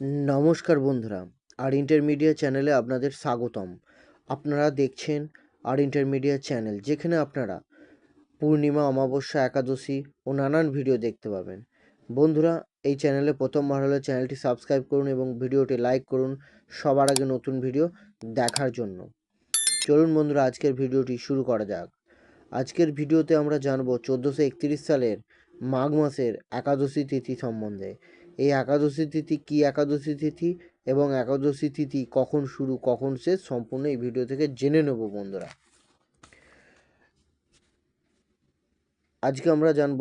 নমস্কার বন্ধুরা, আর ইন্টারমিডিয়েট চ্যানেলে আপনাদের স্বাগতম। আপনারা দেখছেন আর ইন্টারমিডিয়েট চ্যানেল, যেখানে আপনারা পূর্ণিমা, অমাবস্যা, একাদশী ও নানান ভিডিও দেখতে পাবেন। বন্ধুরা, এই চ্যানেলে প্রথমবার হলে চ্যানেলটি সাবস্ক্রাইব করুন এবং ভিডিওটি লাইক করুন সবার আগে নতুন ভিডিও দেখার জন্য। চলুন বন্ধুরা, আজকের ভিডিওটি শুরু করা যাক। আজকের ভিডিওতে আমরা জানব, চোদ্দোশো সালের মাঘ মাসের একাদশী তিথি সম্বন্ধে। এই একাদশী তিথি কি একাদশী তিথি? এবং একাদশী তিথি কখন শুরু, কখন শেষ? সম্পূর্ণ এই ভিডিও থেকে জেনে নেব বন্ধুরা। আজকে আমরা জানব,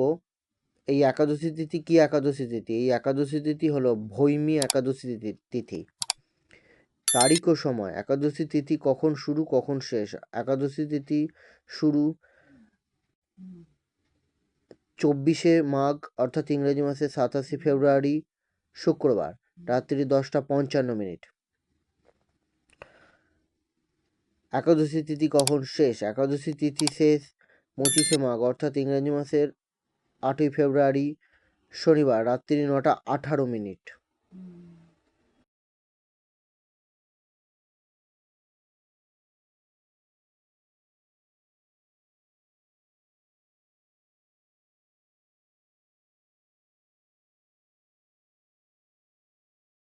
এই একাদশী তিথি কি একাদশী তিথি? এই একাদশী তিথি হলো ভৈমী একাদশী তিথি তারিখ ও সময়। একাদশী তিথি কখন শুরু, কখন শেষ? একাদশী তিথি শুরু চব্বিশে মাঘ অর্থাৎ ইংরেজি মাসে সাতাশে ফেব্রুয়ারি শুক্রবার। রাত্রি দশটা পঞ্চান্ন মিনিট। একাদশী তিথি কখন শেষ? একাদশী তিথি শেষ পঁচিশে মাঘ অর্থাৎ ইংরেজি মাসের আটই ফেব্রুয়ারি শনিবার রাত্রি নটা আঠারো মিনিট।